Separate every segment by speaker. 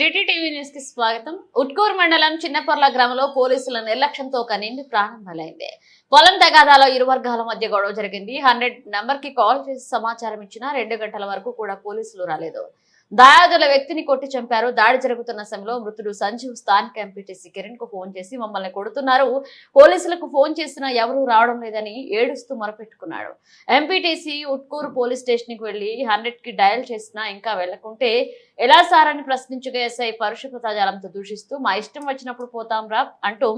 Speaker 1: త్రీటీ TV న్యూస్కి స్వాగతం. ఉట్కూరు మండలం చిన్నపర్ల గ్రామంలో పోలీసుల నిర్లక్ష్యంతో ఒక నిండు ప్రాణం బలైంది. పొలం తగాదాలో ఇరు వర్గాల మధ్య గొడవ జరిగింది. హండ్రెడ్ నంబర్కి కాల్ చేసి సమాచారం ఇచ్చినా రెండు గంటల వరకు కూడా పోలీసులు రాలేదు. దాయాదుల వ్యక్తిని కొట్టి చంపారు. దాడి జరుగుతున్న సమయంలో మృతుడు సంజీవ్ స్థానిక ఎంపీటీసీ కిరణ్కు ఫోన్ చేసి మమ్మల్ని కొడుతున్నారు. పోలీసులకు ఫోన్ చేసినా ఎవరూ రావడం లేదని ఏడుస్తూ మొరపెట్టుకున్నాడు. ఎంపీటీసీ ఉట్కూరు పోలీస్ స్టేషన్కి వెళ్ళి హండ్రెడ్కి డయల్ చేసినా ఇంకా వెళ్ళకుంటే ఎలా సార్ అని ప్రశ్నించగా ఎస్ఐ పరుష దూషిస్తూ మా ఇష్టం వచ్చినప్పుడు పోతాం రా అంటూ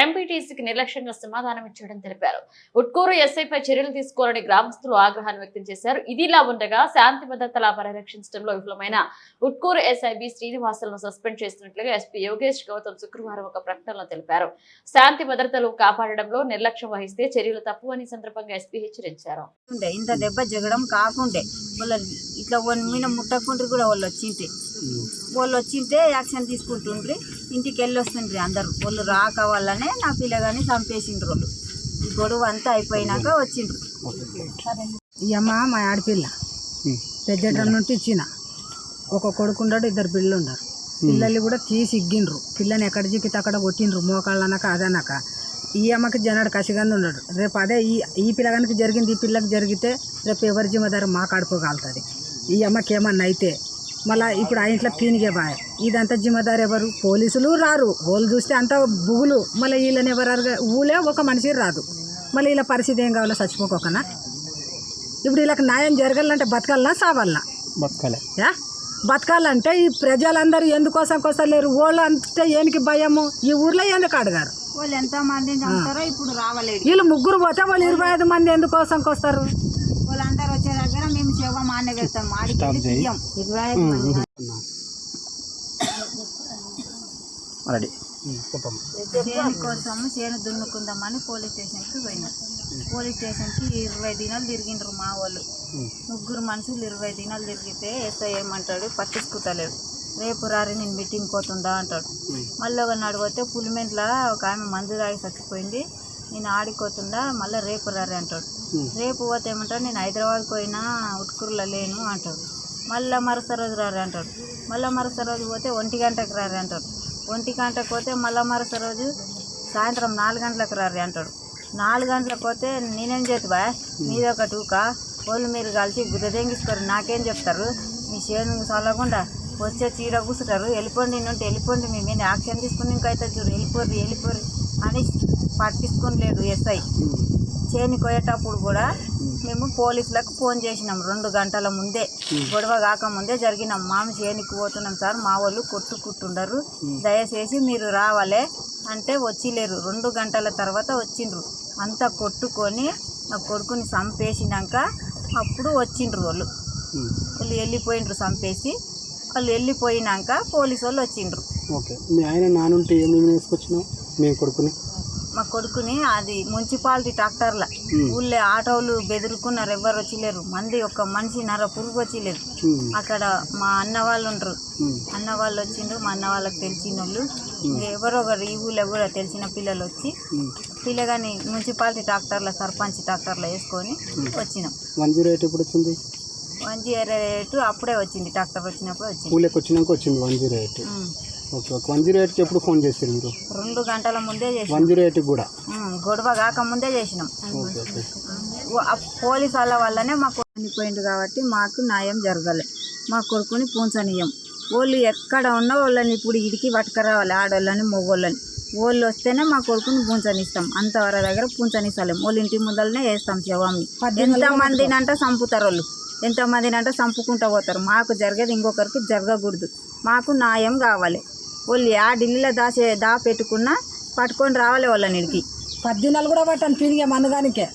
Speaker 1: ఎంపీటీసీకి నిర్లక్ష్యంగా సమాధానం ఇచ్చాడని తెలిపారు. ఉట్కూరు ఎస్ఐపై చర్యలు తీసుకోవాలని గ్రామస్తులు ఆగ్రహాన్ని వ్యక్తం చేశారు. ఇదిలా ఉండగా శాంతి భద్రతల పరిరక్షించడంలో విఫలమైన ఉట్కూరు ఎస్ఐబి శ్రీనివాసులను సస్పెండ్ చేస్తున్నట్లుగా ఎస్పీ యోగేష్ గౌతమ్ శుక్రవారం ఒక ప్రకటనలో తెలిపారు. శాంతి భద్రతలు కాపాడడంలో నిర్లక్ష్యం వహిస్తే చర్యలు తప్పువని ఈ సందర్భంగా ఎస్పీ హెచ్చరించారు.
Speaker 2: ఉండే ఇంత దెబ్బ జగడం కాకుండే వాళ్ళ ఇట్లా మీద ముట్టకుండ్రి కూడా వాళ్ళు వచ్చింటే. వాళ్ళు వచ్చింటే యాక్షన్ తీసుకుంటుండ్రి. ఇంటికి వెళ్ళి వస్తుండ్రి అందరు. వాళ్ళు రాక వల్లనే నా పిల్లగాని చంపేసిండ్రు వాళ్ళు. ఈ గొడవ అంతా అయిపోయినాక వచ్చిండ్రు.
Speaker 3: ఈ అమ్మ మా ఆడపిల్ల. పెద్దటం నుండి ఇచ్చిన. ఒక కొడుకుండాడు ఇద్దరు పిల్లలు ఉన్నారు. పిల్లల్ని కూడా తీసి ఇగ్గిండ్రు. పిల్లని ఎక్కడ చిక్కితే అక్కడ కొట్టిండ్రు మోకాళ్ళనక అదనక. ఈ అమ్మకి జనాడు కసిగానే ఉన్నాడు. రేపు అదే ఈ ఈ పిల్లగానికి జరిగింది ఈ పిల్లకి జరిగితే రేపు ఎవరి జిమ్మదారు మా కడుపుకాలుతుంది ఈ అమ్మకి ఏమన్నా అయితే మళ్ళా ఇప్పుడు ఆ ఇంట్లో పీనిగే బాయ్. ఇదంతా జిమ్మదారు ఎవరు? పోలీసులు రారు. వాళ్ళు చూస్తే అంతా బుగులు మళ్ళీ వీళ్ళని ఎవరు ఊలే ఒక మనిషి రాదు. మళ్ళీ వీళ్ళ పరిస్థితి ఏం కావాలో చచ్చిపోకోకనా? ఇప్పుడు వీళ్ళకి న్యాయం జరగాలంటే బతకాలనా సావాలనా?
Speaker 4: బతకాలి.
Speaker 3: యా? బతకాలంటే ఈ ప్రజలందరూ ఎందుకోసం వస్తలేరు వాళ్ళు అంటే ఏనికి భయము? ఈ ఊర్లో ఎందుకు అడగారు?
Speaker 2: వాళ్ళు ఎంత మందిని చంపుతారో ఇప్పుడు రావలేదు.
Speaker 3: వీళ్ళు ముగ్గురు పోతే వాళ్ళు ఇరవై ఐదు మంది ఎందుకోసం వస్తారు
Speaker 2: మానే మాడికి ఇరవై ఐదు మంది
Speaker 4: రెడీ.
Speaker 2: చేను కోసం చేను దున్నుకుందామని పోలీస్ స్టేషన్కి పోయినాం. పోలీస్ స్టేషన్కి ఇరవై దినాలు తిరిగిండ్రు మా వాళ్ళు. ముగ్గురు మనుషులు ఇరవై దినాలు తిరిగితే ఎస్ఐ ఏమంటాడు పట్టించుకుంటలేడు రేపు రారి నేను మీటింగ్ పోతుండా అంటాడు. మళ్ళీ ఒక నడిపోతే పులిమెంట్ల ఒక ఆమె మందు తాగి చచ్చిపోయింది. నేను ఆడిపోతుండా మళ్ళీ రేపు రారి అంటాడు. రేపు పోతే ఏమంటాడు నేను హైదరాబాద్ పోయినా ఉట్కూరులో లేను అంటాడు. మళ్ళీ మరుస రోజు రారి అంటాడు. మళ్ళీ మరుస రోజు పోతే ఒంటి గంటకు రారి అంటాడు. ఒంటి గంటకు పోతే మళ్ళీ మరుస రోజు సాయంత్రం నాలుగు గంటలకు రారి అంటాడు. నాలుగు గంటలకు పోతే నేనేం చేతువా? మీది ఒక టూక వాళ్ళు మీరు కలిసి గుద్దదెంగిస్తారు నాకేం చెప్తారు? మీ చేను చల్లకుండా వచ్చే చీడ కూసుంటారు వెళ్ళిపోండి నుండి వెళ్ళిపోండి మీ మీద యాక్షన్ తీసుకుని ఇంకైతే చూడు వెళ్ళిపోరు వెళ్ళిపోరు అని పట్టించుకోలేదు ఎస్ఐ. చేని కోయేటప్పుడు కూడా మేము పోలీసులకు ఫోన్ చేసినాం రెండు గంటల ముందే. గొడవ కాకముందే జరిగినాం. మామ చేనికి పోతున్నాం సార్ మా వాళ్ళు కొట్టుకుంటుండరు. దయచేసి మీరు రావాలే అంటే వచ్చిలేరు. రెండు గంటల తర్వాత వచ్చిండ్రు. అంతా కొట్టుకొని నా కొడుకుని చంపేసినాక అప్పుడు వచ్చిండ్రు వాళ్ళు. వాళ్ళు వెళ్ళిపోయిండ్రు చంపేసి. వాళ్ళు వెళ్ళిపోయినాక పోలీసు వాళ్ళు వచ్చిండ్రు.
Speaker 4: ఓకే. మీ ఆయన నానుంటే ఏమేమి వేసుకొచ్చినావు? మీ కొడుకుని?
Speaker 2: మా కొడుకుని అది మున్సిపాలిటీ ట్రాక్టర్ల. ఊళ్ళో ఆటోలు బెదురుకున్నారు ఎవ్వరు వచ్చిలేరు. మంది ఒక్క మనిషి నర పురుగు వచ్చిలేరు
Speaker 4: ఉమ్,
Speaker 2: అక్కడ మా అన్న వాళ్ళు ఉండరు.
Speaker 4: ఉమ్,
Speaker 2: అన్న వాళ్ళు వచ్చిండ్రు మా అన్న వాళ్ళకి తెలిసిన వాళ్ళు ఎవరో ఒకరు ఈ ఊళ్ళో కూడా తెలిసిన పిల్లలు వచ్చి. పిల్లగాని మున్సిపాలిటీ ట్రాక్టర్ల సర్పంచ్ ట్రాక్టర్లో వేసుకొని వచ్చినాం.
Speaker 4: వన్ జీరో ఎయిట్ ఎప్పుడు వచ్చింది?
Speaker 2: వన్ జీరో ఎయిట్ అప్పుడే వచ్చింది ట్రాక్టర్ వచ్చినప్పుడు వచ్చింది.
Speaker 4: ఊళ్ళోకి వచ్చినాక వచ్చింది one zero eight. Okay okay. One zero ఎయిట్కి ఎప్పుడు ఫోన్ చేశారు మీరు?
Speaker 2: రెండు గంటల ముందే చేసినాం.
Speaker 4: వన్ జీరో ఎయిట్కి కూడా?
Speaker 2: గొడవ చేసినాం.
Speaker 4: Okay okay.
Speaker 2: ఓ- ఆ పోలీస్ వాళ్ళ వల్లనే మాకు చనిపోయింది కాబట్టి మాకు న్యాయం జరగలే. మా కొడుకుని పూంచనీయం. వాళ్ళు ఎక్కడ ఉన్నా వాళ్ళని ఇప్పుడు ఇడికి పట్టుకురావాలి ఆడవాళ్ళని మొగోళ్ళని. వాళ్ళు వస్తేనే మా కొడుకుని పూంచనిస్తాం. అంతవరకు దగ్గర పూంచనిస్తలేం. వాళ్ళ ఇంటి ముందరనే వేస్తాం శవాన్ని. ఎంతమందిని అంటే చంపుతారు వాళ్ళు. ఎంతమందిని అంటే చంపుకుంటూ పోతారు. మాకు జరిగేది ఇంకొకరికి జరగకూడదు. మాకు న్యాయం కావాలి. వాళ్ళు ఆ ఢిల్లీలో దాచే దా పెట్టుకున్నా పట్టుకొని రావాలి వాళ్ళని ఇడికి
Speaker 3: పద్దెనాలు కూడా పట్టాను పీనిగే మనదానికే